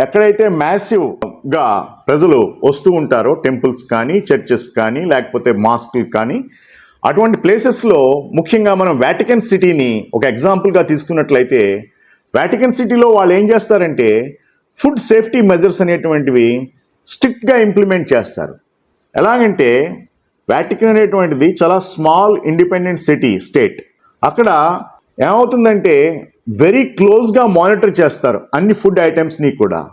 ఎక్కడైతే మ్యాసివ్గా ప్రజలు వస్తూ ఉంటారో టెంపుల్స్ కానీ చర్చెస్ కానీ లేకపోతే మాస్కులు కానీ అటువంటి ప్లేసెస్లో ముఖ్యంగా మనం వాటికన్ సిటీని ఒక ఎగ్జాంపుల్గా తీసుకున్నట్లయితే వ్యాటికన్ సిటీలో వాళ్ళు ఏం చేస్తారంటే ఫుడ్ సేఫ్టీ మెజర్స్ అనేటువంటివి స్ట్రిక్ట్గా ఇంప్లిమెంట్ చేస్తారు. ఎలాగంటే వ్యాటికన్ అనేటువంటిది చాలా స్మాల్ ఇండిపెండెంట్ సిటీ స్టేట్ అక్కడ ఏమవుతుందంటే వెరీ క్లోజ్గా మానిటర్ చేస్తారు అన్ని ఫుడ్ ఐటమ్స్ని కూడా.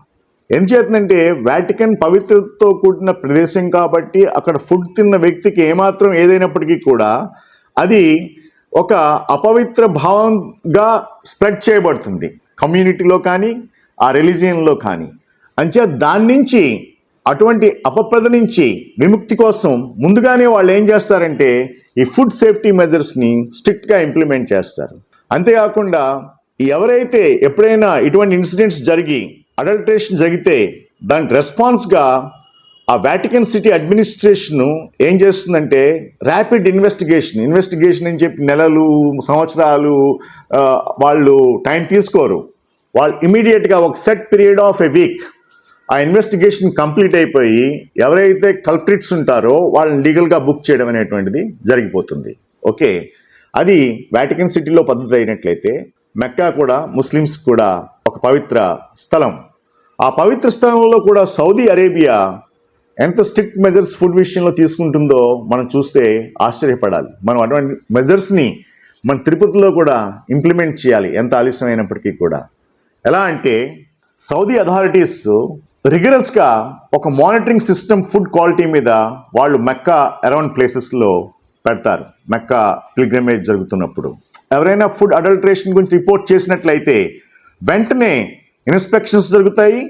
ఎందుచేతంటే వాటికన్ పవిత్రతతో కూడిన ప్రదేశం కాబట్టి అక్కడ ఫుడ్ తిన్న వ్యక్తికి ఏమాత్రం ఏదైనప్పటికీ కూడా అది ఒక అపవిత్ర భావంగా స్ప్రెడ్ చేయబడుతుంది. కమ్యూనిటీలో కానీ ఆ రిలీజియన్లో కానీ. అంచే దాని నుంచి అటువంటి అపప్రద నుంచి విముక్తి కోసం ముందుగానే వాళ్ళు ఏం చేస్తారంటే ఈ ఫుడ్ సేఫ్టీ మెజర్స్ని స్ట్రిక్ట్గా ఇంప్లిమెంట్ చేస్తారు. అంతేకాకుండా ఎవరైతే ఎప్పుడైనా ఇటువంటి ఇన్సిడెంట్స్ జరిగి అడల్ట్రేషన్ జరిగితే దానికి రెస్పాన్స్గా ఆ వాటికన్ సిటీ అడ్మినిస్ట్రేషన్ ఏం చేస్తుందంటే ర్యాపిడ్ ఇన్వెస్టిగేషన్ ఇన్వెస్టిగేషన్ అని చెప్పి నెలలు సంవత్సరాలు వాళ్ళు టైం తీసుకోరు. వాళ్ళు ఇమీడియట్గా ఒక set period of a week ఆ ఇన్వెస్టిగేషన్ కంప్లీట్ అయిపోయి ఎవరైతే కల్ప్రిట్స్ ఉంటారో వాళ్ళని లీగల్గా బుక్ చేయడం అనేటువంటిది జరిగిపోతుంది. ఓకే? అది వాటికన్ సిటీలో పద్ధతి అయినట్లయితే మెక్కా కూడా ముస్లిమ్స్ కూడా ఒక పవిత్ర స్థలం. ఆ పవిత్ర స్థలంలో కూడా సౌదీ అరేబియా ఎంత స్ట్రిక్ట్ మెజర్స్ ఫుడ్ విషయంలో తీసుకుంటుందో మనం చూస్తే ఆశ్చర్యపడాలి. మనం అటువంటి మెజర్స్ని మన తిరుపతిలో కూడా ఇంప్లిమెంట్ చేయాలి ఎంత ఆలస్యమైనప్పటికీ కూడా. ఎలా అంటే సౌదీ అథారిటీస్ రిగరస్గా ఒక మానిటరింగ్ సిస్టమ్ ఫుడ్ క్వాలిటీ మీద వాళ్ళు మెక్కా అరౌండ్ ప్లేసెస్లో పెడతారు. మెక్కా పిల్గ్రమేజ్ జరుగుతున్నప్పుడు. ఎవరైనా ఫుడ్ అడల్ట్రేషన్ గురించి రిపోర్ట్ చేసినట్లయితే వెంటనే ఇన్స్పెక్షన్స్ జరుగుతాయి.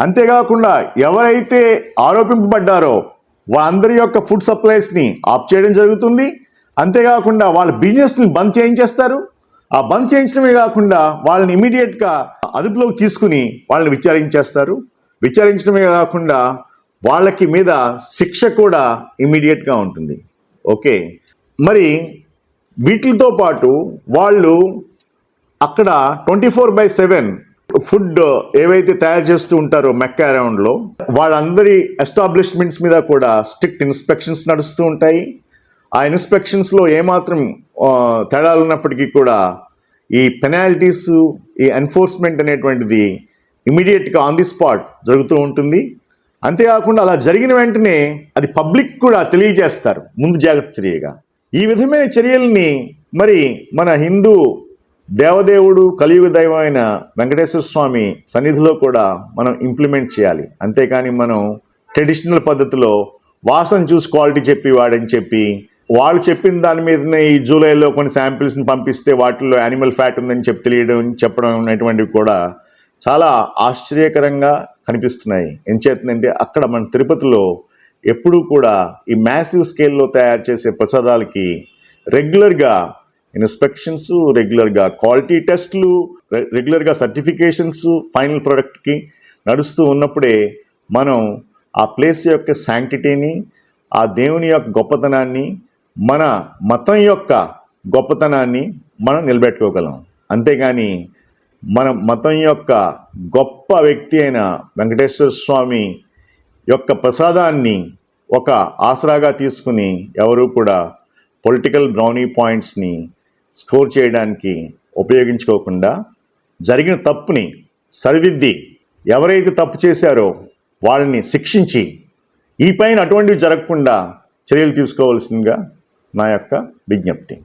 అంతేకాకుండా ఎవరైతే ఆరోపింపబడ్డారో వాళ్ళందరి యొక్క ఫుడ్ సప్లైస్ని ఆప్ చేయడం జరుగుతుంది. అంతేకాకుండా వాళ్ళ బిజినెస్ని బంద్ చేయించేస్తారు. ఆ బంద్ చేయించడమే కాకుండా వాళ్ళని ఇమీడియట్గా అదుపులోకి తీసుకుని వాళ్ళని విచారించేస్తారు. విచారించడమే కాకుండా వాళ్ళకి మీద శిక్ష కూడా ఇమీడియట్గా ఉంటుంది. ఓకే. మరి వీటితో పాటు వాళ్ళు అక్కడ twenty four by seven food ఏవైతే తయారు చేస్తూ ఉంటారో మెక్క అరౌండ్లో వాళ్ళందరి ఎస్టాబ్లిష్మెంట్స్ మీద కూడా స్ట్రిక్ట్ ఇన్స్పెక్షన్స్ నడుస్తూ ఉంటాయి. ఆ ఇన్స్పెక్షన్స్లో ఏమాత్రం ఆ, తేడాలు ఉన్నప్పటికీ కూడా ఈ పెనాల్టీస్ ఈ ఎన్ఫోర్స్మెంట్ అనేటువంటిది ఇమీడియట్గా ఆన్ ది స్పాట్ జరుగుతూ ఉంటుంది. అంతేకాకుండా అలా జరిగిన వెంటనే అది పబ్లిక్ కూడా తెలియజేస్తారు ముందు జాగ్రత్త చర్యగా. ఈ విధమైన చర్యల్ని మరి మన హిందూ దేవదేవుడు కలియుగ దైవం అయిన వెంకటేశ్వర స్వామి సన్నిధిలో కూడా మనం ఇంప్లిమెంట్ చేయాలి. అంతేకాని మనం ట్రెడిషనల్ పద్ధతిలో వాసన చూసి క్వాలిటీ చెప్పి వాడని చెప్పి వాళ్ళు చెప్పిన దాని మీదనే ఈ జూలైలో కొన్ని శాంపిల్స్ని పంపిస్తే వాటిల్లో యానిమల్ ఫ్యాట్ ఉందని చెప్పి తెలియడం చెప్పడం అనేటువంటివి కూడా చాలా ఆశ్చర్యకరంగా కనిపిస్తున్నాయి. ఏం చేస్తుందంటే అక్కడ మన తిరుపతిలో ఎప్పుడూ కూడా ఈ మ్యాసివ్ స్కేల్లో తయారు చేసే ప్రసాదాలకి రెగ్యులర్గా ఇన్స్పెక్షన్స్ రెగ్యులర్గా క్వాలిటీ టెస్ట్లు రెగ్యులర్గా సర్టిఫికేషన్స్ ఫైనల్ ప్రోడక్ట్కి నడుస్తూ ఉన్నప్పుడే మనం ఆ ప్లేస్ యొక్క శాంక్టిటీని ఆ దేవుని యొక్క గొప్పతనాన్ని మన మతం యొక్క గొప్పతనాన్ని మనం నిలబెట్టుకోగలం. అంతేగాని మన మతం యొక్క గొప్ప వ్యక్తి అయిన వెంకటేశ్వర స్వామి యొక్క ప్రసాదాన్ని ఒక ఆసరాగా తీసుకుని ఎవరు కూడా పొలిటికల్ బ్రౌనీ పాయింట్స్ని స్కోర్ చేయడానికి ఉపయోగించుకోకుండా జరిగిన తప్పుని సరిదిద్ది ఎవరైతే తప్పు చేశారో వాళ్ళని శిక్షించి ఈ పైన అటువంటివి జరగకుండా చర్యలు తీసుకోవాల్సిందిగా నా యొక్క విజ్ఞప్తి.